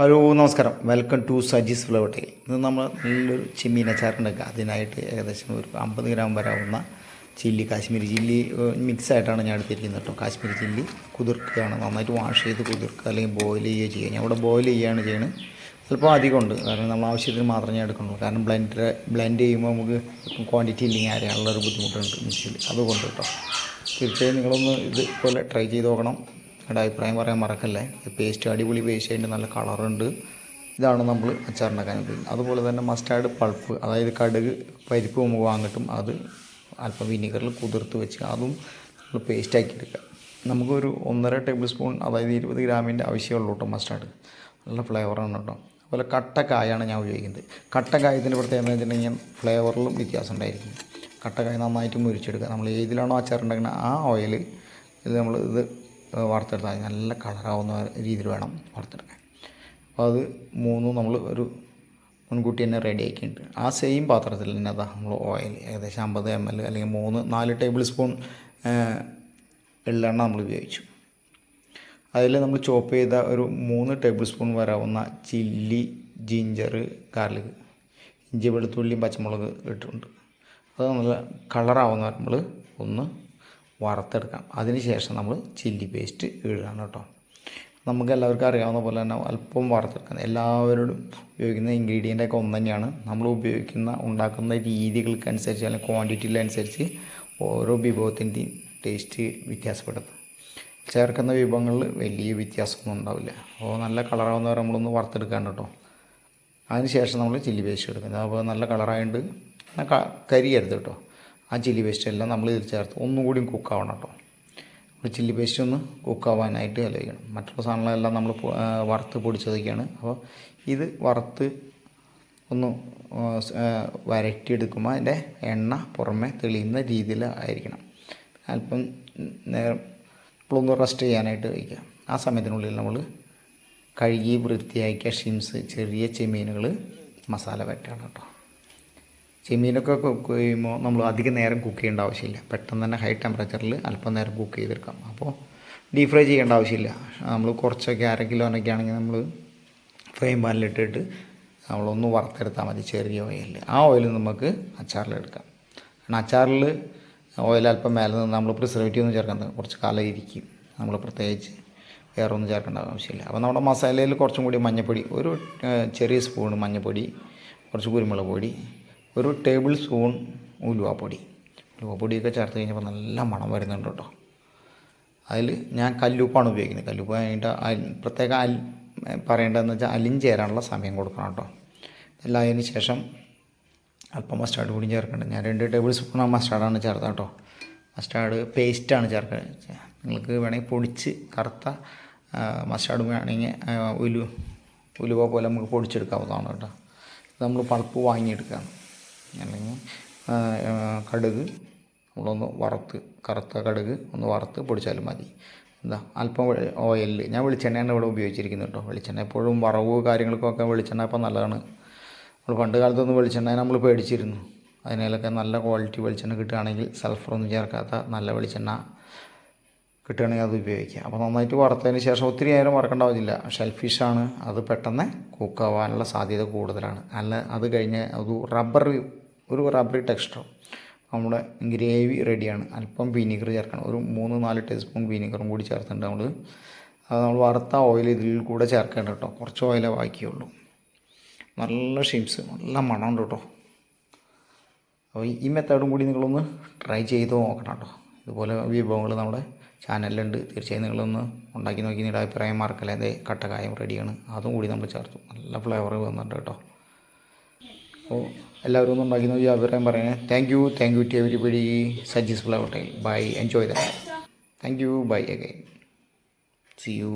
Hello നമസ്കാരം. Welcome to Sajees flavour tile ഇത് നമ്മൾ നല്ലൊരു ചെമ്മീൻ അച്ചാറുണ്ടാക്കുക അതിനായിട്ട് ഏകദേശം ഒരു അമ്പത് ഗ്രാം വരാവുന്ന ചില്ലി കാശ്മീരി ചില്ലി മിക്സായിട്ടാണ് ഞാൻ എടുത്തിരിക്കുന്നത് കേട്ടോ. കാശ്മീരി ചില്ലി കുതിർക്കുകയാണ്. നന്നായിട്ട് വാഷ് ചെയ്ത് കുതിർക്കുക അല്ലെങ്കിൽ ബോയിൽ ചെയ്യുക ചെയ്യുക. ഞാൻ ഇവിടെ ബോയിൽ ചെയ്യുകയാണ് ചെയ്യുന്നത്. ചിലപ്പോൾ അധികമുണ്ട് കാരണം നമ്മൾ ആവശ്യത്തിന് മാത്രമേ ഞാൻ എടുക്കുന്നുള്ളൂ. കാരണം ബ്ലെൻഡർ ബ്ലെൻഡ് ചെയ്യുമ്പോൾ നമുക്ക് ക്വാണ്ടിറ്റി ഇല്ലെങ്കിൽ അറിയാനുള്ളൊരു ബുദ്ധിമുട്ടുണ്ട് മിക്സിയിൽ അതുകൊണ്ട് കേട്ടോ. തീർച്ചയായും നിങ്ങളൊന്ന് ഇതുപോലെ ട്രൈ ചെയ്ത് നോക്കണം. നിങ്ങളുടെ അഭിപ്രായം പറയാൻ മറക്കല്ലേ? പേസ്റ്റ് അടിപൊളി പേസ്റ്റ് അതിന്റെ നല്ല കളറുണ്ട് ഇതാണ് നമ്മൾ അച്ചാറുണ്ടാക്കാൻ ഉപയോഗിക്കുന്നത് അതുപോലെ തന്നെ മസ്റ്റാർഡ് പൾപ്പ് അതായത് കടുക് പരിപ്പ് വാങ്ങിട്ടും അത് അല്പം വിനീഗറിൽ കുതിർത്ത് വെച്ച് അതും നമ്മൾ പേസ്റ്റാക്കി എടുക്കുക. നമുക്കൊരു ഒന്നര ടേബിൾ സ്പൂൺ അതായത് ഇരുപത് ഗ്രാമിന്റെ ആവശ്യമുള്ളൂ കേട്ടോ മസ്റ്റാർഡ് നല്ല ഫ്ലേവറാണ് കേട്ടോ അതുപോലെ കട്ടക്കായാണ് ഞാൻ ഉപയോഗിക്കുന്നത്. കട്ടക്കായത്തിന്റെ പ്രത്യേകത എന്ന് വെച്ചിട്ടുണ്ടെങ്കിൽ ഫ്ലേവറിലും വ്യത്യാസം ഉണ്ടായിരിക്കും. കട്ടക്കായ നന്നായിട്ട് മുരിച്ചെടുക്കുക. നമ്മൾ ഏതിലാണോ അച്ചാറുണ്ടാക്കുന്നത് ആ ഓയിൽ ഇത് നമ്മൾ ഇത് വറുത്തെടുത്താൽ മതി. നല്ല കളറാവുന്ന രീതിയിൽ വേണം വാർത്തെടുക്കാൻ അപ്പോൾ അത് മൂന്നും നമ്മൾ ഒരു മുൻകൂട്ടി തന്നെ റെഡി ആക്കിയിട്ടുണ്ട്. ആ സെയിം പാത്രത്തിൽ തന്നെ അതാ നമ്മൾ ഓയിൽ ഏകദേശം അമ്പത് എം എൽ അല്ലെങ്കിൽ മൂന്ന് നാല് ടേബിൾ സ്പൂൺ എള്ളെണ്ണ നമ്മൾ ഉപയോഗിച്ചു. അതിൽ നമ്മൾ ചോപ്പ് ചെയ്ത ഒരു മൂന്ന് ടേബിൾ സ്പൂൺ വരാവുന്ന ചില്ലി ജിഞ്ചർ ഗാർലിക് ഇഞ്ചി വെളുത്തുള്ളിയും പച്ചമുളക് ഇട്ടിട്ടുണ്ട്. അത് നല്ല കളറാവുന്ന നമ്മൾ ഒന്ന് വറുത്തെടുക്കാം. അതിന് ശേഷം നമ്മൾ ചില്ലി പേസ്റ്റ് ഇടുകയാണ് കേട്ടോ. നമുക്ക് എല്ലാവർക്കും അറിയാവുന്ന പോലെ തന്നെ അല്പം വറുത്തെടുക്കാം. എല്ലാവരോടും ഉപയോഗിക്കുന്ന ഇൻഗ്രീഡിയന്റ് ഒക്കെ ഒന്ന് തന്നെയാണ്. നമ്മൾ ഉപയോഗിക്കുന്ന ഉണ്ടാക്കുന്ന രീതികൾക്കനുസരിച്ച് അല്ലെങ്കിൽ ക്വാണ്ടിറ്റിയിലനുസരിച്ച് ഓരോ വിഭവത്തിന്റെയും ടേസ്റ്റ് വ്യത്യാസപ്പെടുന്നു ചേർക്കുന്ന വിഭവങ്ങളിൽ വലിയ വ്യത്യാസമൊന്നും ഉണ്ടാവില്ല. അപ്പോൾ നല്ല കളറാവുന്നവരെ നമ്മളൊന്ന് വറുത്തെടുക്കാണ്ട് കേട്ടോ. അതിന് ശേഷം നമ്മൾ ചില്ലി പേസ്റ്റ് എടുക്കുന്നത് അപ്പോൾ നല്ല കളറായിട്ട് കരിയരുത് കേട്ടോ. ആ ചില്ലി പേസ്റ്റ് എല്ലാം നമ്മൾ ഇതിൽ ചേർത്ത് ഒന്നും കൂടി കുക്കാവണം കേട്ടോ. നമ്മൾ ചില്ലി പേസ്റ്റ് ഒന്ന് കുക്കാവാനായിട്ട് ആലോചിക്കണം മറ്റുള്ള സാധനങ്ങളെല്ലാം നമ്മൾ വറുത്ത് പൊടിച്ചതൊക്കെയാണ്. അപ്പോൾ ഇത് വറുത്ത് ഒന്ന് വരട്ടിയെടുക്കുമ്പോൾ അതിന്റെ എണ്ണ പുറമെ തെളിയുന്ന രീതിയിൽ ആയിരിക്കണം അല്പം നേരം ഇപ്പോഴൊന്ന് റെസ്റ്റ് ചെയ്യാനായിട്ട് വയ്ക്കുക. ആ സമയത്തിനുള്ളിൽ നമ്മൾ കഴുകി വൃത്തിയാക്കിയ ഷിംസ് ചെറിയ ചെമീനുകൾ മസാല വരട്ടാണ് കേട്ടോ. ചെമ്മീനൊക്കെ കുക്ക് ചെയ്യുമ്പോൾ നമ്മൾ അധികം നേരം കുക്ക് ചെയ്യേണ്ട ആവശ്യമില്ല. പെട്ടെന്ന് തന്നെ ഹൈ ടെമ്പറേച്ചറിൽ അല്പം നേരം കുക്ക് ചെയ്തെടുക്കാം. അപ്പോൾ ഡീപ് ഫ്രൈ ചെയ്യേണ്ട ആവശ്യമില്ല. നമ്മൾ കുറച്ചൊക്കെ അര കിലോനൊക്കെ ആണെങ്കിൽ നമ്മൾ ഫ്രൈ പാനിലിട്ടിട്ട് നമ്മളൊന്ന് വറുത്തെടുത്താൽ മതി ചെറിയ ഓയിൽ ആ ഓയിൽ നമുക്ക് അച്ചാറിലെടുക്കാം കാരണം അച്ചാറിൽ ഓയിൽ അല്പം മേലെ നിന്ന് നമ്മൾ പ്രിസർവേറ്റീവ് ഒന്നും ചേർക്കുന്നത് കുറച്ച് കാലം ഇരിക്കും. നമ്മൾ പ്രത്യേകിച്ച് വേറെ ഒന്നും ചേർക്കേണ്ട ആവശ്യമില്ല. അപ്പോൾ നമ്മുടെ മസാലയിൽ കുറച്ചും കൂടി മഞ്ഞൾപ്പൊടി ഒരു ചെറിയ സ്പൂൺ മഞ്ഞപ്പൊടി കുറച്ച് കുരുമുളക് പൊടി ഒരു ടേബിൾ സ്പൂൺ ഉലുവാപ്പൊടി. ഉലുവാപ്പൊടിയൊക്കെ ചേർത്ത് കഴിഞ്ഞപ്പോൾ നല്ല മണം വരുന്നുണ്ട് കേട്ടോ. അതിൽ ഞാൻ കല്ലുപ്പാണ് ഉപയോഗിക്കുന്നത്. കല്ലുപ്പ് കഴിഞ്ഞിട്ട് പ്രത്യേക അൽ പറയേണ്ടതെന്ന് വെച്ചാൽ അലിഞ്ചേരാനുള്ള സമയം കൊടുക്കണം കേട്ടോ. എല്ലാം അതിന് ശേഷം അല്പം മസ്റ്റാർഡ് കൂടി ചേർക്കേണ്ടത് ഞാൻ രണ്ട് ടേബിൾ സ്പൂൺ മസ്റ്റാർഡാണ് ചേർത്തത് കേട്ടോ. മസ്റ്റാർഡ് പേസ്റ്റാണ് ചേർക്കുന്നത് നിങ്ങൾക്ക് വേണമെങ്കിൽ പൊടിച്ച് കറുത്ത മസ്റ്റാർഡ് വേണമെങ്കിൽ ഉലു ഉലുവ പോലെ നമുക്ക് പൊടിച്ചെടുക്കാവുന്നതാണ് കേട്ടോ. നമ്മൾ പൾപ്പ് വാങ്ങിയെടുക്കുകയാണ്. അല്ലെങ്കിൽ കടുക് നമ്മളൊന്ന് വറുത്ത് കറുത്ത കടുക് ഒന്ന് വറുത്ത് പൊടിച്ചാലും മതി. എന്താ അല്പം ഓയിലിൽ ഞാൻ വെളിച്ചെണ്ണയാണ് ഇവിടെ ഉപയോഗിച്ചിരിക്കുന്നത് കേട്ടോ. വെളിച്ചെണ്ണ എപ്പോഴും വറവ് കാര്യങ്ങൾക്കൊക്കെ വെളിച്ചെണ്ണ ഇപ്പം നല്ലതാണ്. നമ്മൾ പണ്ട് കാലത്തൊന്നും വെളിച്ചെണ്ണ നമ്മൾ പേടിച്ചിരുന്നു. അതിനേലൊക്കെ നല്ല ക്വാളിറ്റി വെളിച്ചെണ്ണ കിട്ടുകയാണെങ്കിൽ സൾഫറൊന്നും ചേർക്കാത്ത നല്ല വെളിച്ചെണ്ണ കിട്ടുകയാണെങ്കിൽ അത് ഉപയോഗിക്കുക അപ്പോൾ നന്നായിട്ട് വറുത്തതിന് ശേഷം ഒത്തിരി നേരം വറക്കേണ്ട ആവശ്യമില്ല. ഷെൽഫിഷാണ് അത് പെട്ടെന്ന് കുക്കാവാനുള്ള സാധ്യത കൂടുതലാണ്. അല്ല അത് കഴിഞ്ഞ് അത് റബ്ബർ ഒരു റബ്ബറി ടെക്സ്റ്ററും നമ്മുടെ ഗ്രേവി റെഡിയാണ് അല്പം വിനീഗർ ചേർക്കണം. ഒരു മൂന്ന് നാല് ടീസ്പൂൺ വിനീഗറും കൂടി ചേർത്തിട്ടുണ്ട് നമ്മൾ അത് നമ്മൾ വറുത്ത ഓയിൽ ഇതിൽ കൂടെ ചേർക്കേണ്ട കേട്ടോ കുറച്ച് ഓയിലേ ബാക്കിയുള്ളൂ. നല്ല ഷിംസ് നല്ല മണമുണ്ട് കേട്ടോ അപ്പോൾ ഈ മെത്തേഡും കൂടി നിങ്ങളൊന്ന് ട്രൈ ചെയ്ത് നോക്കണം കേട്ടോ ഇതുപോലെ വിഭവങ്ങൾ നമ്മുടെ ചാനലിലുണ്ട് തീർച്ചയായും നിങ്ങളൊന്ന് ഉണ്ടാക്കി നോക്കി നിങ്ങളുടെ അഭിപ്രായം മാർക്കല്ലേ അതേ കട്ടക്കായം റെഡിയാണ് അതും കൂടി നമ്മൾ ചേർത്തു. നല്ല ഫ്ലേവർ വന്നിട്ടുണ്ട് കേട്ടോ അപ്പോൾ എല്ലാവരും ഒന്ന് ഉണ്ടാക്കി നോക്കി അഭിപ്രായം പറയണേ. Thank you thank you to everybody Sajees flavour tile bye enjoy the thank you bye again see you